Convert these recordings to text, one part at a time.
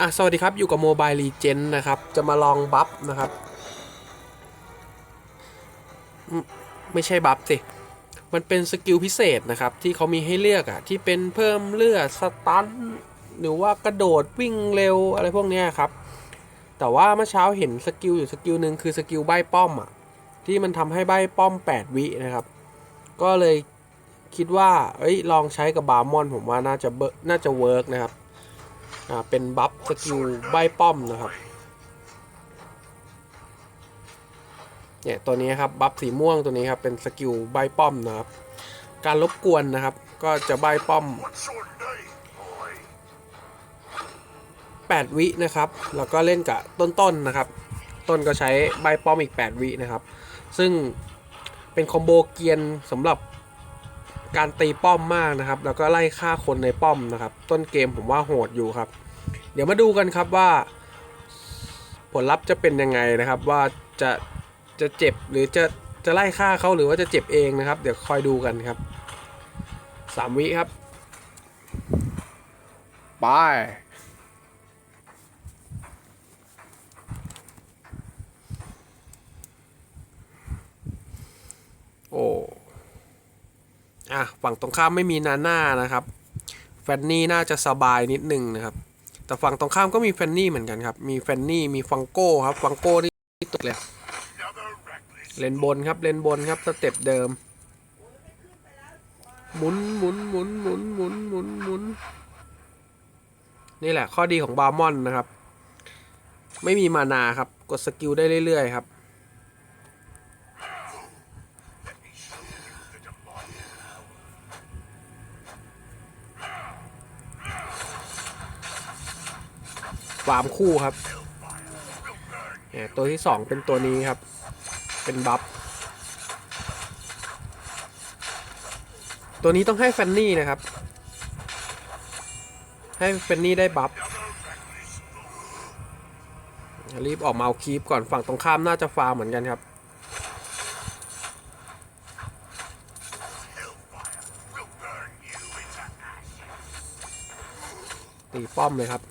อะสวัสดีครับ อยู่กับโมบายรีเจนนะครับ จะมาลองบัฟนะครับ ไม่ใช่บัฟสิ มันเป็นสกิลพิเศษนะครับ ที่เขามีให้เลือกอะ่ะ ที่เป็นเพิ่มเลือดสตันหรือว่ากระโดดวิ่งเร็วอะไรพวกนี้ครับ แต่ว่าเมื่อเช้าเห็นสกิลอยู่สกิลหนึ่งคือสกิลใบป้อมอะ่ะ ที่มันทำให้ใบป้อม 8 วินะครับ ก็เลยคิดว่าเอ้ยลองใช้กับบาร์มอนผมว่าน่าจะเบน่าจะเวิร์กนะครับ เป็นบัฟสกิลใบป้อมนะครับเนี่ยตัวนี้ครับบัฟสีม่วงตัวนี้ครับเป็นสกิลใบป้อมนะครับ การรบกวนนะครับ ก็จะใบป้อม 8 วินะครับ แล้วก็เล่นกับต้นๆนะครับ ต้นก็ใช้ใบป้อมอีก 8 วินะครับ ซึ่งเป็นคอมโบเกียนสำหรับ การตีป้อมมากนะครับ แล้วก็ไล่ฆ่าคนในป้อมนะครับ ต้นเกมผมว่าโหดอยู่ครับ เดี๋ยวมาดูกันครับว่า ผลลัพธ์จะเป็นยังไงนะครับว่าจะจะเจ็บหรือจะจะไล่ฆ่าเขาหรือว่าจะเจ็บเองนะครับ เดี๋ยวคอยดูกันครับสามวิครับไปโอ้ อะฝั่งตรงข้ามไม่มีนาน่านะครับแฟนนี่น่าจะสบายนิดนึงนะครับ แต่ฝั่งตรงข้ามก็มีแฟนนี่เหมือนกันครับ มีแฟนนี่มีฟังโก้ครับฟังโก้นี่ตกเลยเลนบนครับเลนบนครับสเต็ปเดิม หมุนหมุนหมุนหมุนหมุนหมุนหมุนนี่แหละข้อดีของบาร์มอนนะครับ ไม่มีมานาครับ กดสกิลได้เรื่อยๆครับ ฟามคู่ครับตัวที่สองเป็นตัวนี้ครับ เป็นบัฟตัวนี้ต้องให้แฟนนี่นะครับ ให้แฟนนี่ได้บัฟรีบออกมาเอาคีปก่อนฝั่งตรงข้ามน่าจะฟาร์มเหมือนกันครับตีป้อมเลยครับ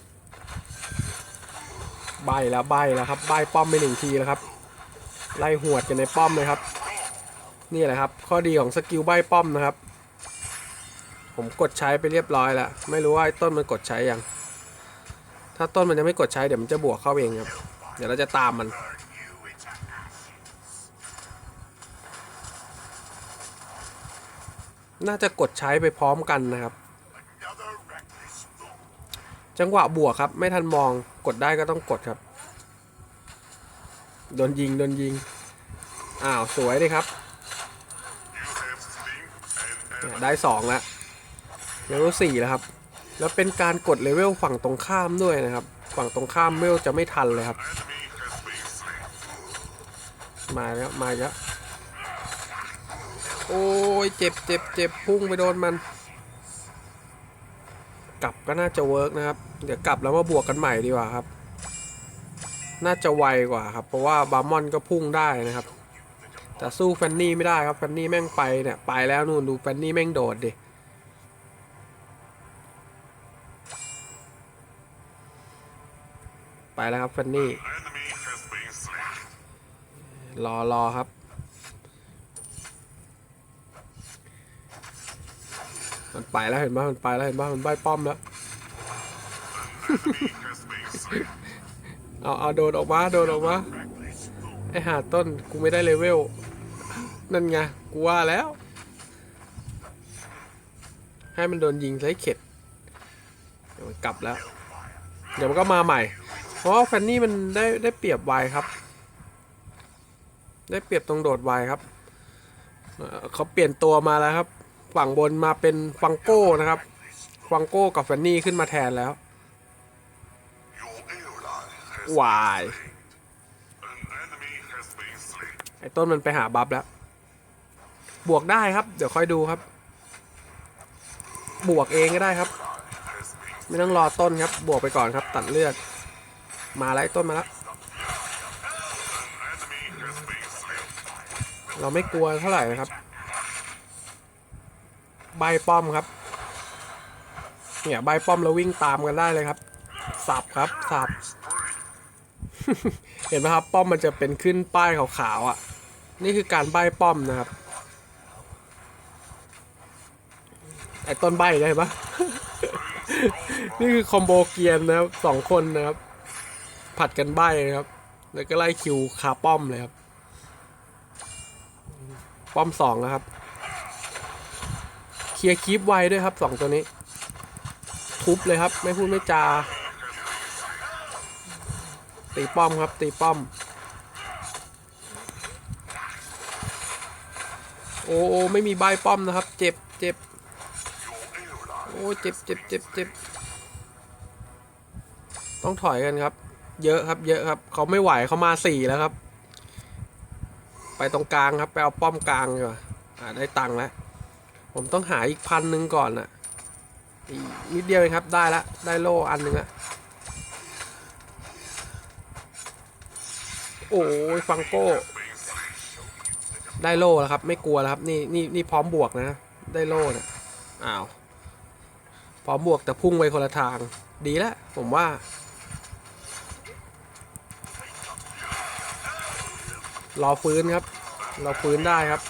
ใบแล้วใบแล้วครับใบป้อมไปหนึ่งทีแล้วครับ ไล่หวดกันในป้อมเลยครับ นี่แหละครับ ข้อดีของสกิลใบป้อมนะครับ ผมกดใช้ไปเรียบร้อยแล้วไม่รู้ว่าต้นมันกดใช้ยังถ้าต้นมันยังไม่กดใช้เดี๋ยวมันจะบวกเข้าเองครับ เดี๋ยวเราจะตามมันน่าจะกดใช้ไปพร้อมกันนะครับ จังหวะบวกครับ ไม่ทันมอง กดได้ก็ต้องกดครับ โดนยิงโดนยิง อ้าว สวยเลยครับ ได้สองแล้วเลเวลสี่แล้วครับ แล้วเป็นการกดเลเวลฝั่งตรงข้ามด้วยนะครับ ฝั่งตรงข้ามเวลจะไม่ทันเลยครับ มาแล้วมาแล้วโอ้ยเจ็บเจ็บเจ็บพุ่งไปโดนมัน กลับก็น่าจะเวิร์กนะครับ เดี๋ยวกลับแล้วมาบวกกันใหม่ดีกว่าครับ น่าจะไวกว่าครับ เพราะว่าบาร์มอนก็พุ่งได้นะครับ แต่สู้แฟนนี่ไม่ได้ครับแฟนนี่แม่งไปเนี่ยไปแล้วนู่นดูแฟนนี่แม่งโดดดิไปแล้วครับแฟนนี่รอรอครับ มันไปแล้วเห็นไหมมันไปแล้วเห็นไหมมันใบป้อมแล้ว เอาเอาโดนออกมาโดนออกมาไอหาต้นกูไม่ได้เลเวล นั่นไงกูว่าแล้ว ให้มันโดนยิงใช้เข็ดเดี๋ยวมันกลับแล้ว เดี๋ยวมันก็มาใหม่ เพราะว่าแฟนนี่มันได้ได้เปรียบไวครับ ได้เปรียบตรงโดดไวครับเขาเปลี่ยนตัวมาแล้วครับ ฝั่งบนมาเป็นฟังโก้นะครับ ฟังโก้กับแฟนนี่ขึ้นมาแทนแล้ววายไอ้ต้นมันไปหาบัฟแล้ว บวกได้ครับ เดี๋ยวค่อยดูครับ บวกเองก็ได้ครับ ไม่ต้องรอต้นครับ บวกไปก่อนครับ ตัดเลือด มาแล้วไอ้ต้นมาแล้ว เราไม่กลัวเท่าไหร่นะครับ ใบป้อมครับ เนี่ยใบป้อมเราวิ่งตามกันได้เลยครับ สับครับสับ เห็นไหมครับ ป้อมมันจะเป็นขึ้นป้ายขาวๆอะ นี่คือการใบป้อมนะครับ ไอ้ต้นใบได้ปะนี่คือคอมโบเกียร์นะครับสองคนนะครับ ผัดกันใบนะครับ แล้วก็ไล่คิวคาป้อมเลยครับ ป้อมสองนะครับ เคลียร์คีปไวด้วยครับสองตัวนี้ ทุบเลยครับ ไม่พูดไม่จา ตีป้อมครับ ตีป้อม โอ้โอ้ไม่มีใบป้อมนะครับ เจ็บเจ็บโอ้เจ็บเจ็บเจ็บเจ็บต้องถอยกันครับ เยอะครับเยอะครับ เขาไม่ไหวเขามาสี่แล้วครับ ไปตรงกลางครับ ไปเอาป้อมกลางดีกว่าได้ตังค์แล้ว ผมต้องหาอีกพันหนึ่งก่อนน่ะอีกนิดเดียวเองครับได้ละได้โล่อันหนึ่งละโอ้ยฟังโก้ ได้โล่แล้วครับ ไม่กลัวแล้วครับ นี่นี่นี่พร้อมบวกนะ ได้โล่เนี่ยอ้าวพร้อมบวกแต่พุ่งไปคนละทาง ดีแล้วผมว่า รอฟื้นครับ เราฟื้นได้ครับ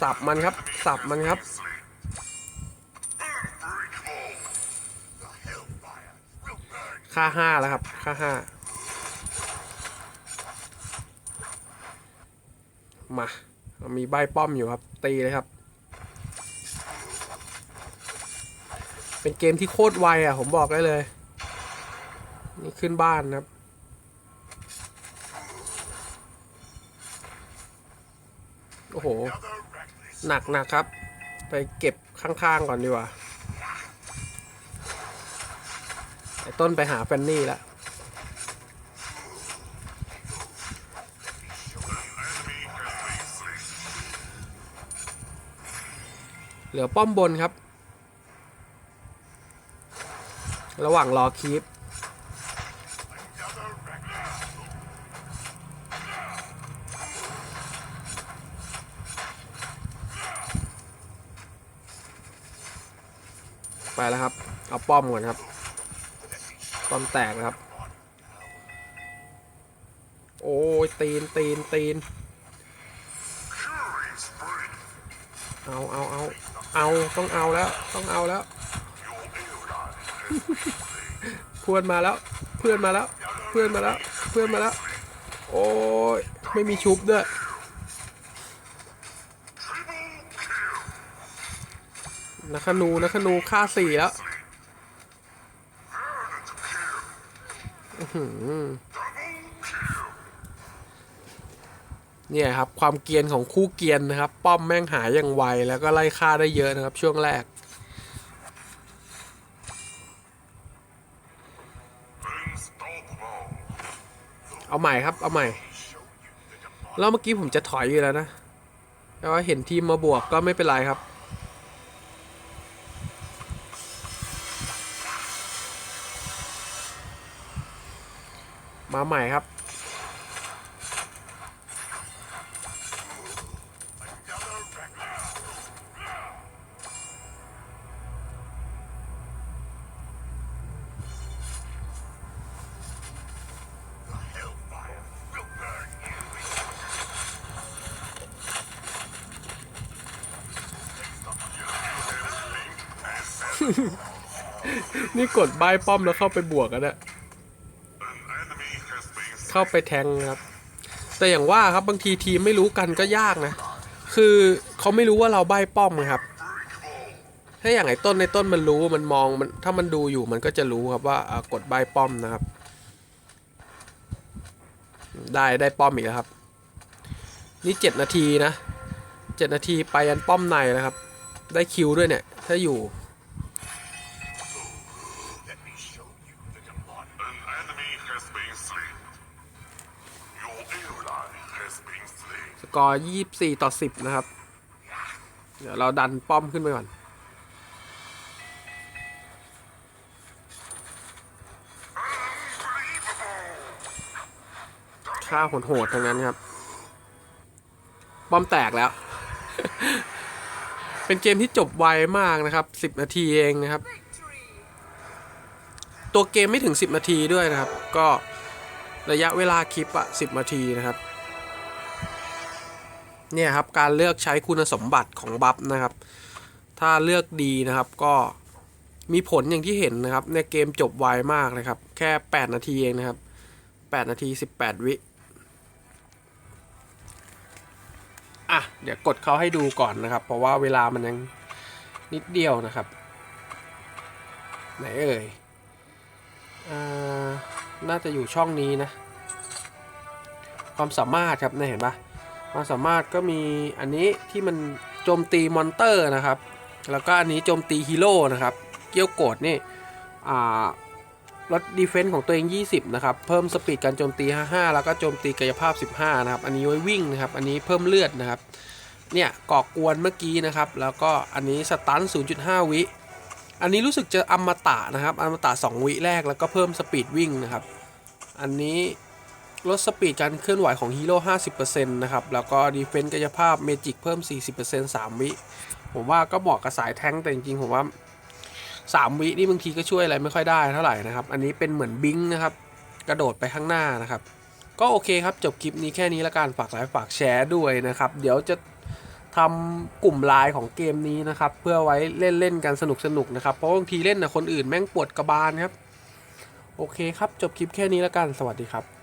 สับมันครับ สับมันครับค่าห้าแล้วครับ ค่าห้ามา มีใบป้อมอยู่ครับ ตีเลยครับ เป็นเกมที่โคตรไวอะ ผมบอกได้เลย นี่ขึ้นบ้านครับ โอ้โห หนักหนักครับ ไปเก็บข้างๆก่อนดีกว่าไอ้ต้นไปหาแฟนนี่ล้วเหลือป้อมบนครับ ระหว่างรอคีป แล้วครับ เอาป้อมก่อนครับ ป้อมแตกนะครับ โอ้ยตีนตีนตีน เอาเอาเอาเอาต้องเอาแล้ว ต้องเอาแล้ว เพื่อนมาแล้ว เพื่อนมาแล้ว เพื่อนมาแล้ว เพื่อนมาแล้ว โอ้ยไม่มีชุบด้วย นักขนูนักขนูฆ่าสี่แล้วเนี่ยครับ ความเกียนของคู่เกียนนะครับ ป้อมแม่งหายอย่างไวแล้วก็ไล่ฆ่าได้เยอะนะครับ ช่วงแรก เอาใหม่ครับ เอาใหม่ แล้วเมื่อกี้ผมจะถอยอยู่แล้วนะแต่ว่าเห็นทีมมาบวกก็ไม่เป็นไรครับ มาใหม่ครับ นี่กดใบป้อมแล้วเข้าไปบวกกันอะ เข้าไปแทงครับ แต่อย่างว่าครับบางทีทีมไม่รู้กันก็ยากนะ คือเขาไม่รู้ว่าเราใบป้อมครับ ถ้าอย่างไอ้ต้นในต้นมันรู้มันมองมันถ้ามันดูอยู่มันก็จะรู้ครับว่ากดใบป้อมนะครับ ได้ได้ป้อมอีกแล้วครับ นี่เจ็ดนาทีนะเจ็ดนาทีไปยันป้อมในแล้วครับ ได้คิวด้วยเนี่ย ถ้าอยู่ กอร์ยี่สี่ต่อสิบนะครับ เดี๋ยวเราดันป้อมขึ้นไปก่อน ค่าโหดๆทั้งนั้นครับ ป้อมแตกแล้ว เป็นเกมที่จบไวมากนะครับ10นาทีเองนะครับ ตัวเกมไม่ถึง10นาทีด้วยนะครับ ก็ระยะเวลาคลิปอะ10นาทีนะครับ เนี่ยครับการเลือกใช้คุณสมบัติของบัฟนะครับ ถ้าเลือกดีนะครับก็มีผลอย่างที่เห็นนะครับในเกมจบไวมากนะครับ แค่ 8 นาทีเองนะครับ 8 นาที 18 วิอะเดี๋ยวกดเขาให้ดูก่อนนะครับ เพราะว่าเวลามันยังนิดเดียวนะครับ ไหนเอ่ยอ่าน่าจะอยู่ช่องนี้นะ ความสามารถครับเนี่ยเห็นปะ ความสามารถก็มีอันนี้ที่มันโจมตีมอนเตอร์นะครับ แล้วก็อันนี้โจมตีฮีโร่นะครับ เกี้ยวโกดนี่ลดดีเฟนส์ของตัวเอง 20 นะครับ เพิ่มสปีดการโจมตี 55 แล้วก็โจมตีกายภาพ 15 นะครับ อันนี้ไว้วิ่งนะครับ อันนี้เพิ่มเลือดนะครับ เนี่ยก่อกวนเมื่อกี้นะครับ แล้วก็อันนี้สตัน 0.5 วิ อันนี้รู้สึกจะอมตะนะครับ อมตะ 2 วิแรก แล้วก็เพิ่มสปีดวิ่งนะครับ อันนี้ ลดสปีดการเคลื่อนไหวของฮีโร่ 50%นะครับ แล้วก็ดีเฟนส์กายภาพเมจิกเพิ่ม 40% 3 วิ ผมว่าก็เหมาะกับสายแท้งแต่จริงๆ ผมว่า 3 วินี่บางทีก็ช่วยอะไรไม่ค่อยได้เท่าไหร่นะครับ อันนี้เป็นเหมือนบิงนะครับ กระโดดไปข้างหน้านะครับ ก็โอเคครับ จบคลิปนี้แค่นี้ละกันฝากไลค์ฝากแชร์ด้วยนะครับ เดี๋ยวจะทำกลุ่มไลน์ของเกมนี้นะครับ เพื่อไว้เล่นเล่นกันสนุกสนุกๆนะครับ เพราะบางทีเล่นนะคนอื่นแม่งปวดกระบาลครับ โอเคครับ จบคลิปแค่นี้ละกัน สวัสดีครับ